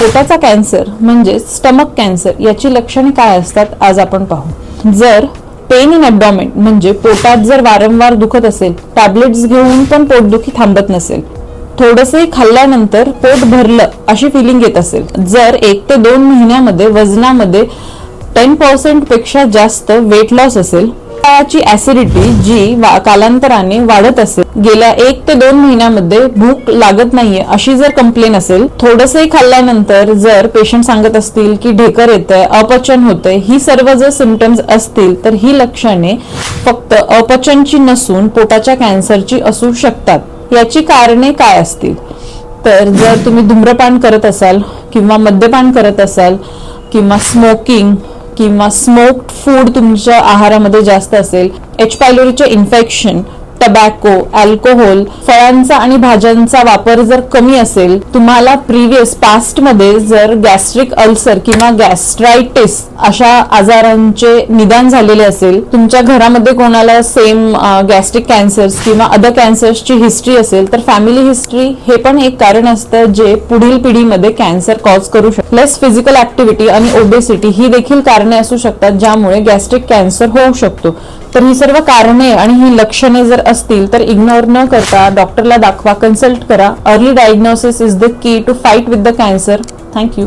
पोटाचा कॅन्सर म्हणजे stomach cancer याची लक्षणे काय असतात आज आपण पाहू. जर पेन इन ॲबडॉमेन म्हणजे पोटात जर वारंवार दुखत असेल टॅबलेट्स घेऊन पण पोटदुखी थांबत नसेल थोडंसंही खाल्ल्यानंतर पोट भरलं अशी फिलिंग येत असेल जर एक ते दोन महिन्यामध्ये वजनामध्ये टेन पर्सेंटपेक्षा जास्त वेट लॉस असेल ची ऍसिडिटी जी वा- कालांतराने वाढत असेल गेल्या एक ते दोन महिन्यामध्ये भूक लागत नाहीये अशी जर कंप्लेन असेल थोडसही खाल्ल्यानंतर जर पेशंट सांगत असतील की ढेकर येतंय अपचन होतंय ही सर्व जर सिमटम्स असतील तर ही लक्षणे फक्त अपचनची नसून पोटाच्या कॅन्सरची असू शकतात. याची कारणे काय असतील? तर जर तुम्ही धूम्रपान करत असाल किंवा मद्यपान करत असाल किंवा स्मोकिंग किंवा स्मोक्ड फूड तुमच्या आहारामध्ये जास्त असेल एच पायलोरीचे इन्फेक्शन टबॅको अल्कोहोल फळांचा आणि भाज्यांचा वापर जर कमी असेल तुम्हाला प्रिव्हियस पास्टमध्ये जर गॅस्ट्रिक अल्सर किंवा गॅस्ट्रायटिस अशा आजारांचे निदान झालेले असेल तुमच्या घरामध्ये कोणाला सेम गॅस्ट्रिक कॅन्सर्स किंवा अदर कॅन्सर्सची हिस्ट्री असेल तर फॅमिली हिस्ट्री हे पण एक कारण असतं जे पुढील पिढीमध्ये कॅन्सर कॉज करू शकतो. प्लस फिजिकल ऍक्टिव्हिटी आणि ओबेसिटी ही देखील कारणे असू शकतात ज्यामुळे गॅस्ट्रिक कॅन्सर होऊ शकतो. तर ही सर्व कारणे आणि ही लक्षणे जर असतील तर इग्नोर न करता डॉक्टरला दाखवा कन्सल्ट करा. Early diagnosis is the key to fight with the cancer thank you